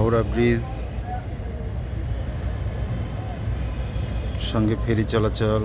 Howrah bridge সঙ্গে ফেরি চলাচল